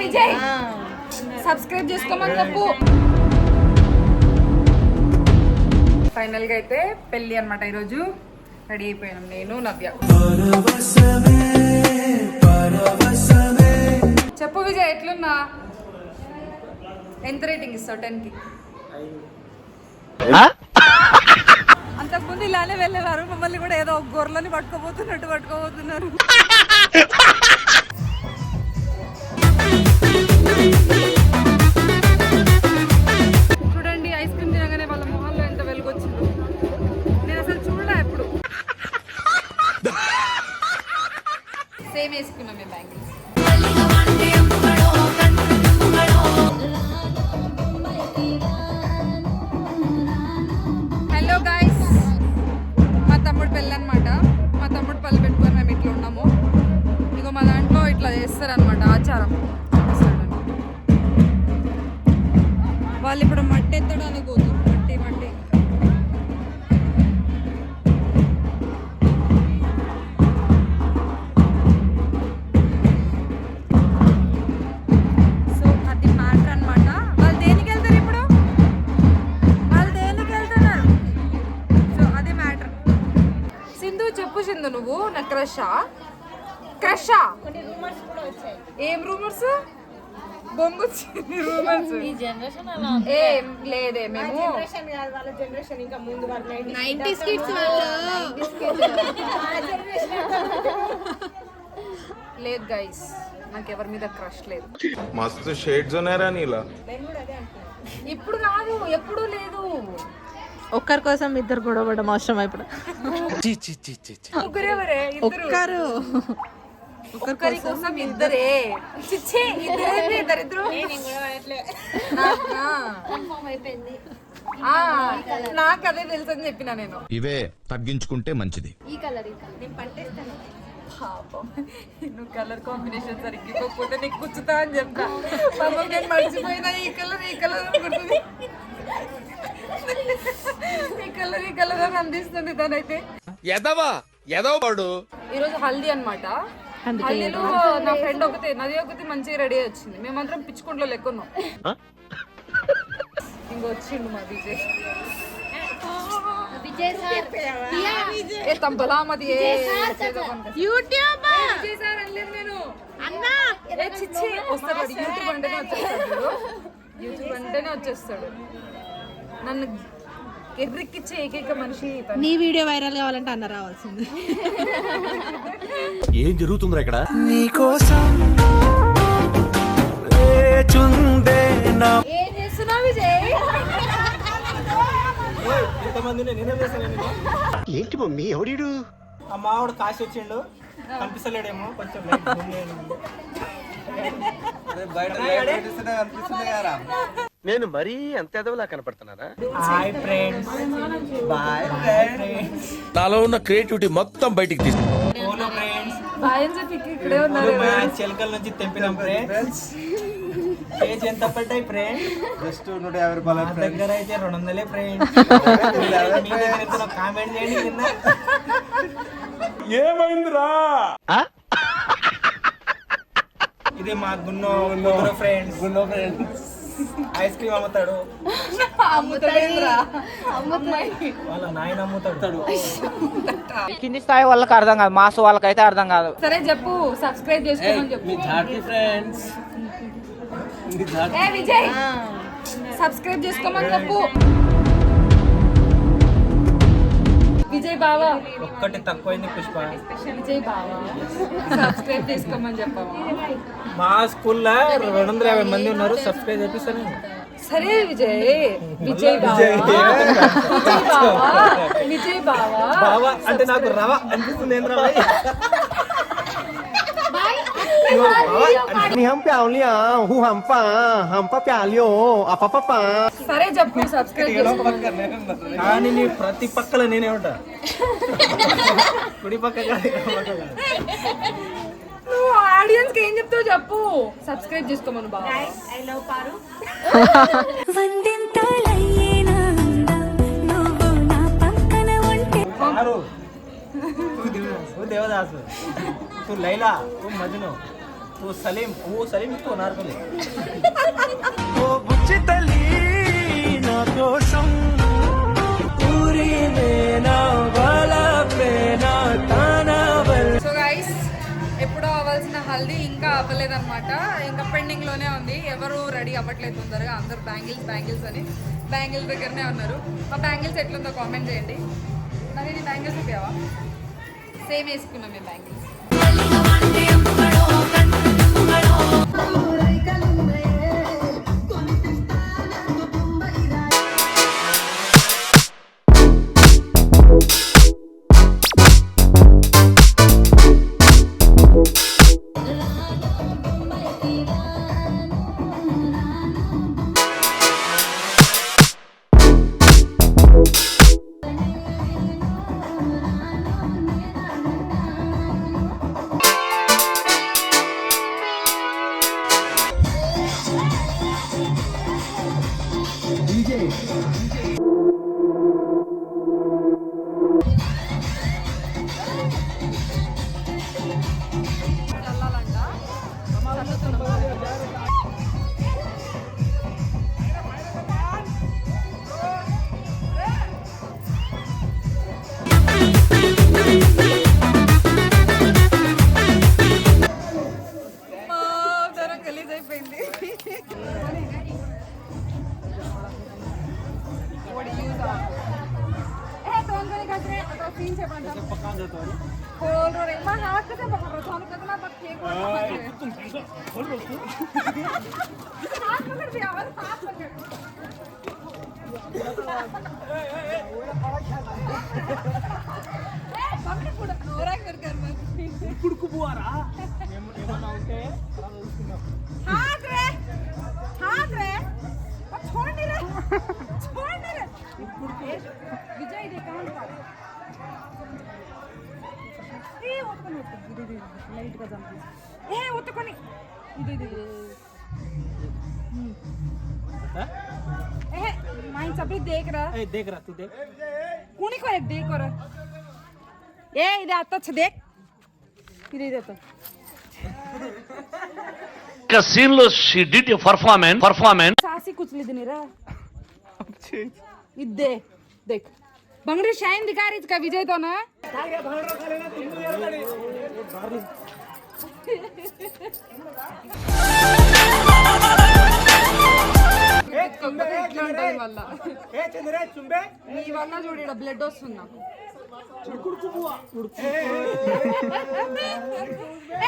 Vijay. Subscribe చేసుకోమని చెప్పు. ఫైనల్గా అయితే పెళ్ళి అన్నమాట ఈరోజు. రెడీ అయిపోయాను నేను నవ్య. చెప్పు విజయ్ ఎట్లున్నా? ఎంత రేటింగ్ ఇస్తావు? టెన్కి అంతకుముందు ఇలానే వెళ్ళేవారు మమ్మల్ని కూడా ఏదో ఒక గొర్రెలని పట్టుకోబోతున్నట్టు పట్టుకోబోతున్నారు. చేస్తారనమాట ఆచారం వాళ్ళు ఇప్పుడు మట్టి ఎత్తడానికి పోతారు మట్టి మట్టి. సో అది మ్యాటర్ వాళ్ళు దేనికి వెళ్తారు ఇప్పుడు? వాళ్ళు సో అది మ్యాటర్. సింధు చెప్పు సింధు నువ్వు నక్రషా. క్రషా ఏం రూమర్స్ బొంగు రూమర్స్ ఏం లేదే మేము. నైన్టీ కిడ్స్ లేదు గైస్ నాకు ఎవరి మీద క్రష్ లేదు. మస్తు షేడ్స్ ఉన్నారా నీలా. ఇప్పుడు కాదు ఎప్పుడు లేదు. ఒక్కరి కోసం ఇద్దరు గొడవ పడడం అవసరం అయిపోయి ఒక్కరు. ఒక్కరి కోసం ఇద్దరే. చిచ్చే ఇద్దరే ఆ, నాకు అదే తెలుసు అని చెప్పిన నేను. ఇవే తగ్గించుకుంటే మంచిది. ఈ కలర్ ఈ కలర్. పాపం. నువ్వు కలర్ కాంబినేషన్ సరిగ్గా ఇవ్వకపోతే నీకు కూర్చుతా అని చెప్తా. పాపం నేను మర్చిపోయినా ఈ కలర్ ఈ కలర్ అనుకుంటుంది. ఈ కలర్ ఈ కలర్ అని అందిస్తుంది తనైతే. ఎదవా ఎదవ వాడు ఈరోజు హల్దీ అన్నమాట. హల్దీలో నా ఫ్రెండ్ ఒకటి నది ఒకటి మంచిగా రెడీ వచ్చింది. మేమందరం పిచ్చుకుంట్లో లెక్కున్నాం ఇంకొచ్చిండు మా విజయ్. ఏ తంపలా మది ఏ యూట్యూబ్? విజయ్ సార్ అనలేదు నేను. అన్నా ఏ చిచ్చి వస్తాడు. యూట్యూబ్ అంటేనే వచ్చేస్తాడు. యూట్యూబ్ అంటేనే వచ్చేస్తాడు. నన్ను ఎర్రిక్కిచ్చే ఏకైక మనిషి తను. నీ వీడియో వైరల్ కావాలంటే అన్న రావాల్సింది. ఏం జరుగుతుందిరా ఇక్కడ? ఏం చేస్తున్నావు విజయ్? ఏంటి మమ్మీ ఎవడీడు? ఆ మావాడు కాశీ వచ్చిండు. కనిపిస్తలేడేమో కొంచెం చేయండి. నేను మరీ అంత ఎదవలా కనపడుతున్నారా హాయ్ ఫ్రెండ్స్ బాయ్ ఫ్రెండ్స్ నాలో ఉన్న క్రియేటివిటీ మొత్తం బయటికి తీసు హలో ఫ్రెండ్స్ బాయ్ అని చెప్పి ఇక్కడే ఉన్నారు మా చిలకల నుంచి తెంపినాం ఫ్రెండ్స్ కేజీ ఎంత పడ్డాయి ఫ్రెండ్ జస్ట్ నూట యాభై రూపాయలు మా దగ్గర అయితే రెండు వందలే ఫ్రెండ్ మీ దగ్గర ఎంత కామెంట్ చేయండి కింద ఇది మా గున్నో గున్నో ఫ్రెండ్స్ గున్నో ఫ్రెండ్స్ ఐస్ క్రీమ్ అమ్ముతాడు. అమ్ముతాడేంద్రా? వాళ్ళ నాయన అమ్ముతాడు. కింది స్థాయి వాళ్ళకి అర్థం కాదు మాస్ వాళ్ళకైతే అర్థం కాదు. సరే చెప్పు సబ్స్క్రైబ్ చేసుకోమని చెప్పు. Happy friends. ఏ విజయ్ సబ్స్క్రైబ్ చేసుకోమని చెప్పు. బావా. ఒక్కటి తక్కువైంది పుష్ప. విజయ్ బావా. సబ్స్క్రైబ్ చేసుకోమని చెప్పవా? మా స్కూల్లో రెండు వందల యాభై మంది ఉన్నారు సబ్స్క్రైబ్ చేపిస్తాను. సరే విజయ్ విజయ్ బావా. విజయ్ బావా. బావా అంటే నాకు రవ అనిపిస్తుంది ఏంద్రా? సరే చెప్పు సబ్స్క్రైబ్ చేసుకో కానీ నీ ప్రతి పక్కల నేనే ఉంటా కుడి పక్క నువ్వు ఆడియన్స్కి ఏం చెప్తావు చెప్పు సబ్స్క్రైబ్ చేసుకోమను బావా ఐ లవ్ పారు పారు తూ దేవదాసు తూ లైలా తూ మజ్ను. ఓ సలీం ఓ సలీం ఇస్తూ నార్మలే ఓ బుచ్చి తల్లి నా కోసం వలపేనా తానవల్ సో గైస్ ఎప్పుడో అవ్వాల్సిన హల్దీ ఇంకా అవ్వలేదన్నమాట. ఇంకా పెండింగ్లోనే ఉంది. ఎవరు రెడీ అవ్వట్లేదు తొందరగా. అందరు బ్యాంగిల్స్ బ్యాంగిల్స్ అని బ్యాంగిల్స్ దగ్గరనే ఉన్నారు. మా బ్యాంగిల్స్ ఎట్లుందో కామెంట్ చేయండి. నాకు నీ బ్యాంగిల్స్ చూపించావా సేమ్ వేసుకున్నాం మేము బ్యాంగిల్స్. ఇప్పుడు కుబువారా ఏమన్నా ఉంటే విజయ్ ఇది కౌంట్ కాదు ఏ ఒత్తుకొని ఇది ఇది లైట్గా జంప్ ఏ ఒత్తుకొని ఇది ఇది फ्रेंड्स अभी देख रहा। है देख रहा तू देख। कौन को एक देख और। ए इधर आता छ देख। इधर इधर तो क्या सीनलेस she did your performance performance सासी कुछ ले देने रहा। इधर देख। बंगड़ी शाइन दिखा रही इसका विजय तो ना? बाहर ఏ చంద్రే చుంబే? నీ వల్ల చూడు ఇక్కడ బ్లడ్ వస్తుంది నాకు.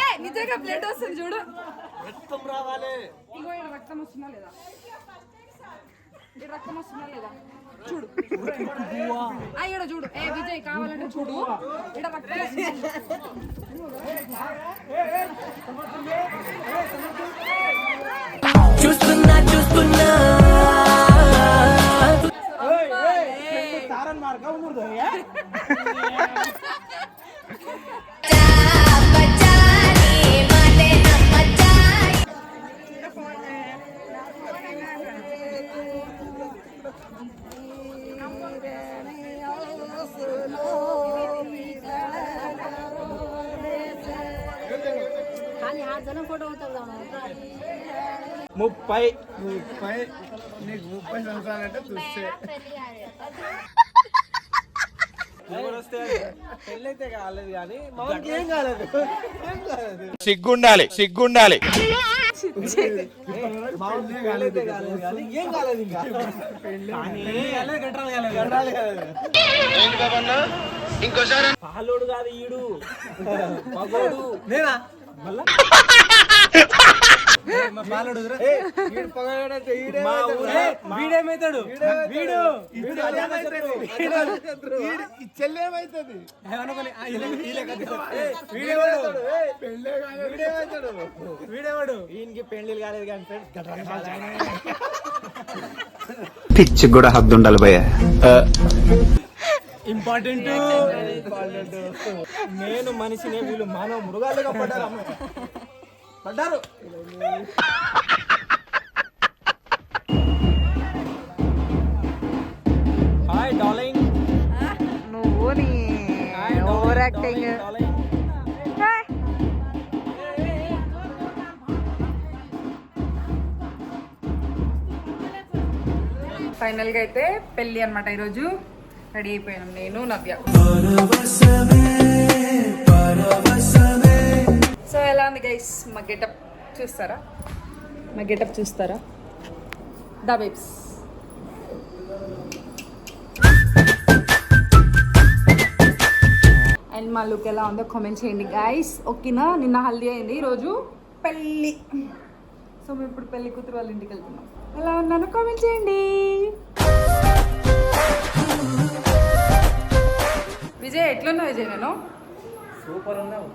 ఏ నిజంగా బ్లడ్ వస్తుంది చూడు. రక్తం రావాలి. ఇగో ఇక్కడ రక్తం వస్తుందా లేదా? ఇక్కడ రక్తం వస్తుందా లేదా? చూడు. ఆ ఇక్కడ చూడు. ఏ విజయ్ కావాలంటే చూడు. ఇక్కడ రక్తం వస్తుందా? చూస్తున్నా చూస్తున్నా. ముప్పై. ముప్పై నీకు ముప్పై సంవత్సరాలంటే చూస్తే. ఎవరు వస్తే పెళ్ళైతే కాలేదు కానీ మామూలుగా ఏం కాలేదు. ఏం కాలేదు. సిగ్గుండాలి సిగ్గుండాలి. ఇంకోసారి. పాలోడు కాదు ఈడు. నేనా? వీడేమైతాడు వీడు. చెల్లేమైతుంది వీడేవాడు ఈయనకి పెళ్ళి కాలేదు కానీ పిచ్చి కూడా హద్దు ఉండాలి భయ్య ఇంపార్టెంట్. నేను మనిషిని వీళ్ళు మానవ మృగాలుగా పడ్డారు. అమ్మ. పడ్డారు. హాయ్ డార్లింగ్ నువ్వు ఓవర్ యాక్టింగ్. ఫైనల్గా అయితే పెళ్ళి అనమాట ఈరోజు. రెడీ అయిపోయాను. నేను నవ్య. సో ఎలా ఉంది గైస్ మా గెటప్ చూస్తారా? మా గెటప్ చూస్తారా? దా బేబ్స్ అండ్ మా లుక్ ఎలా ఉందో కామెంట్ చేయండి గైస్ ఓకేనా? నిన్న హల్దీ అయింది. ఈరోజు పెళ్ళి. సో మేము ఇప్పుడు పెళ్ళి కూతురు వాళ్ళ ఇంటికి వెళ్తున్నాం. ఎలా ఉన్నాను? కామెంట్ చేయండి. విజయ్ ఎట్లున్నావు విజయ్ నేను? సూపర్ ఉన్నావు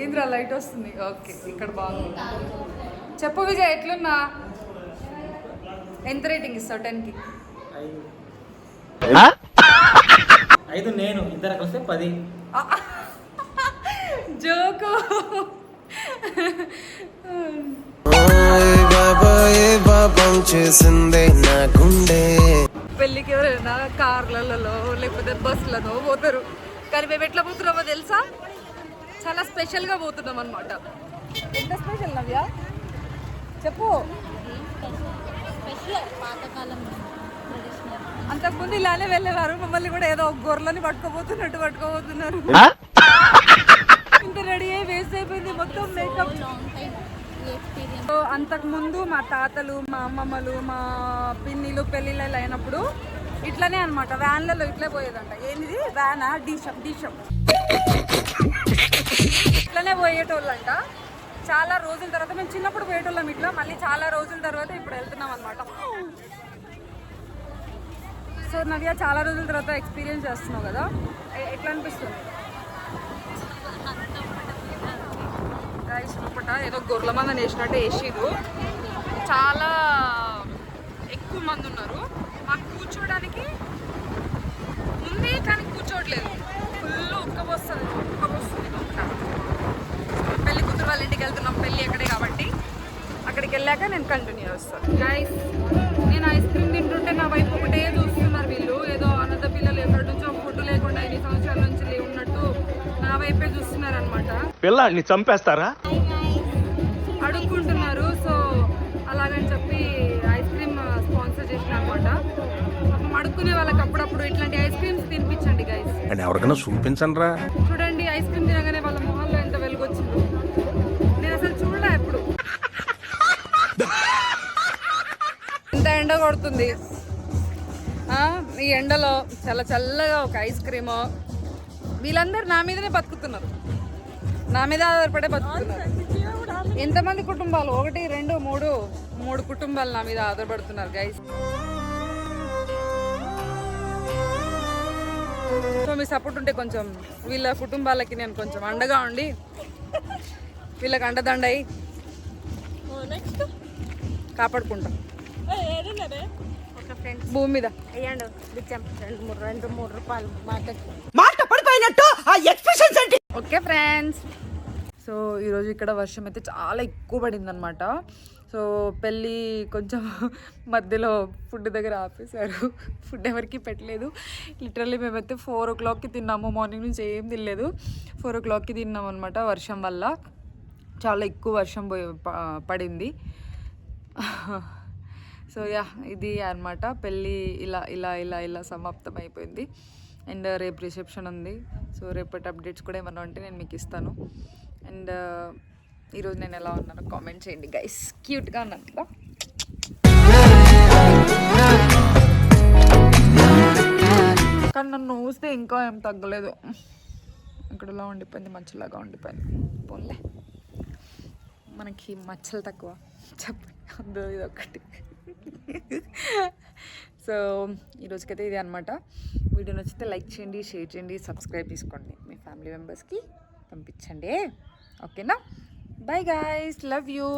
ఏంద్రా లైట్ వస్తుంది? ఓకే ఇక్కడ బాగుంది. చెప్పు విజయ్ ఎట్లున్నా? ఎంత రేటింగ్ ఇస్తావు టెన్కి? ఐదు నేను. ఇద్దరు కలిస్తే పది. జోకు. చేసిందే నా గుండె. పెళ్ళికి ఎవరైనా కార్లలో లేకపోతే బస్సులలో పోతారు. కానీ మేము ఎట్లా పోతున్నామో తెలుసా? చాలా స్పెషల్గా పోతున్నాం అనమాట ఎంత స్పెషల్ నవ్య? చెప్పు. అంతకుముందు ఇలానే వెళ్ళేవారు మమ్మల్ని కూడా ఏదో ఒక గొర్రెలని పట్టుకోబోతున్నట్టు పట్టుకోబోతున్నారు. ఇంత రెడీ అయ్యి వేస్ట్ అయిపోయింది మొత్తం మేకప్ లాంగ్ ఎక్స్పీరియన్స్ సో అంతకుముందు మా తాతలు మా అమ్మమ్మలు మా పిన్నిలు పెళ్ళిళ్ళు అయినప్పుడు ఇట్లనే అనమాట వ్యాన్లలో ఇట్లే పోయేదంట. ఏంది వ్యానా? డీషం డీషం ఇట్లనే పోయేటోళ్ళంట. చాలా రోజుల తర్వాత మేము చిన్నప్పుడు పోయేటోళ్ళం ఇట్లా మళ్ళీ చాలా రోజుల తర్వాత ఇప్పుడు వెళ్తున్నాం అనమాట సో నవ్య చాలా రోజుల తర్వాత ఎక్స్పీరియన్స్ చేస్తున్నావు కదా. ఎట్లా అనిపిస్తుంది? గాయస్ లోపట ఏదో గొర్రెల మందని వేసినట్టు వేసిరు చాలా ఎక్కువ మంది ఉన్నారు. మాకు కూర్చోడానికి ఉంది కానీ కూర్చోవట్లేదు. ఫుల్ ఉక్కబోస్తుంది ఉక్కబోస్తుంది పెళ్ళి కూతురు వాళ్ళ ఇంటికి వెళ్తున్నాం. పెళ్ళి అక్కడే కాబట్టి అక్కడికి వెళ్ళాక నేను కంటిన్యూ చేస్తాను గాయస్ నేను ఐస్ క్రీమ్ తింటుంటే నా వైపు ఒకటే చూస్తున్నారు వీళ్ళు. ఏదో అనంత పిల్లలు ఎక్కడి నుంచో ఫుడ్ లేకుండా ఎన్ని సంవత్సరాల నుంచి లేవు ఉన్నట్టు నా వైపే చూస్తున్నారు పిల్లాన్ని చంపేస్తారా? అడుక్కుంటున్నారు. సో అలాగని చెప్పి ఐస్ క్రీమ్ స్పాన్సర్ చేసిన అనమాట అడుక్కునే వాళ్ళకి అప్పుడప్పుడు ఇట్లాంటి ఐస్ క్రీమ్స్ తినిపించండి గైస్ అని ఎవరికైనా చూపించండి రా చూడండి ఐస్ క్రీమ్ తినగానే వాళ్ళ మొహాల్లో ఎంత వెలుగు వచ్చిందో నేను అసలు చూడలే ఎప్పుడు. ఇంత ఎండ కొడుతుంది. ఆ, ఈ ఎండలో చాలా చల్లగా ఒక ఐస్ క్రీము. వీళ్ళందరూ నా మీదనే బతుకుతున్నారు. నా మీద ఆధారపడే బతుకుతున్నారు ఎంతమంది కుటుంబాలు? ఒకటి రెండు మూడు. మూడు కుటుంబాలు నా మీద ఆధారపడుతున్నారు గైస్ సో మీ సపోర్ట్ ఉంటే కొంచెం వీళ్ళ కుటుంబాలకి నేను కొంచెం అండగా ఉండి వీళ్ళకి అండదండ అయి కాపాడుకుంటాం. భూమి మీద. రెండు మూడు రెండు మూడు రూపాయలు. Market okay friends. సో ఈరోజు ఇక్కడ వర్షం అయితే చాలా ఎక్కువ పడిందనమాట సో పెళ్ళి కొంచెం మధ్యలో ఫుడ్ దగ్గర ఆపేశారు. ఫుడ్ ఎవరికి పెట్టలేదు. లిటరల్లీ మేమైతే ఫోర్ ఓ క్లాక్కి తిన్నాము. మార్నింగ్ నుంచి ఏం తినలేదు. ఫోర్ ఓ క్లాక్కి తిన్నాం అనమాట వర్షం వల్ల. చాలా ఎక్కువ వర్షం పడింది. సో యా ఇది అనమాట పెళ్ళి ఇలా ఇలా ఇలా ఇలా సమాప్తం అయిపోయింది అండ్ రేపు రిసెప్షన్ ఉంది. సో రేపటి అప్డేట్స్ కూడా ఏమన్నా ఉంటే నేను మీకు ఇస్తాను. అండ్ ఈరోజు నేను ఎలా ఉన్నానో కామెంట్ చేయండి గైస్. క్యూట్గా ఉన్నాను కదా. కానీ నన్ను ఊస్తే ఇంకా ఏం తగ్గలేదు. ఇక్కడలా ఉండిపోయింది? మంచిలాగా ఉండిపోయింది. పోన్లే. మనకి మచ్చలు తక్కువ. చెప్పండి అందులో ఇది ఒకటి సో ఈరోజుకైతే ఇది అనమాట వీడియో నచ్చితే లైక్ చేయండి షేర్ చేయండి సబ్స్క్రైబ్ చేసుకోండి. మీ ఫ్యామిలీ మెంబర్స్కి పంపించండి. ఓకేనా? Bye guys. Love you.